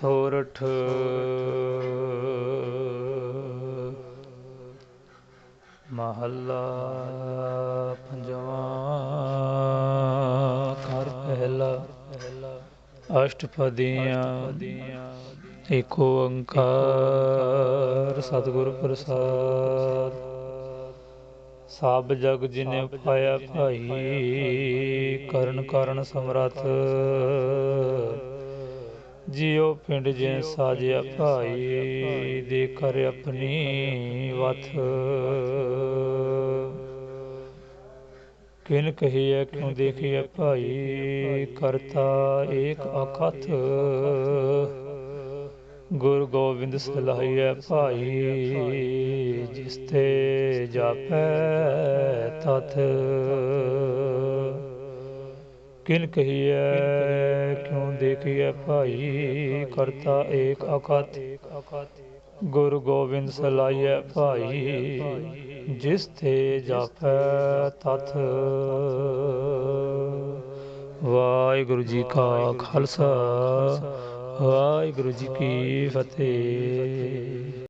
ਸੋਰਠ। ਮਹੱਲਾ ਪੰਜਵਾਂ ਘਰ ਪਹਿਲਾ। ਅਸ਼ਟਪਦੀਆਂ ਏਕ ਓੰਕਾਰ ਸਤਿਗੁਰ ਪ੍ਰਸਾਦ। ਸਭ ਜਗ ਜਿਨੇ ਪਾਇਆ ਭਾਈ, ਕਰਨ ਕਰਨ ਸਮਰੱਥ। ਜਿਉ ਪਿੰਡ ਜੇ ਸਾਜਿਆ ਭਾਈ ਦੇ ਕਰ ਆਪਣੀ ਵਥ ਕਿਨ ਕਹੀਐ ਕਿਉ ਦੇਖੀਐ ਭਾਈ ਕਰਤਾ ਏਕ ਅਕਥ ਗੁਰ ਗੋਬਿੰਦ ਸਲਾਹੀਐ ਭਾਈ ਜਿਸ ਤੇ ਜਾਪੈ ਤਥ ਕਿਨ ਕਹੀਐ, ਕਿਉ ਦੇਖੀਐ ਭਾਈ ਕਰਤਾ ਏਕ ਅਕਥ। ਗੁਰ ਗੋਬਿੰਦ ਸਲਾਹੀਐ ਭਾਈ, ਜਿਸ ਤੇ ਜਾਪੈ ਤਥ ਵਾਹਿਗੁਰੂ ਜੀ ਕਾ ਖਾਲਸਾ, ਵਾਹਿਗੁਰੂ ਜੀ ਕੀ ਫਤਿਹ।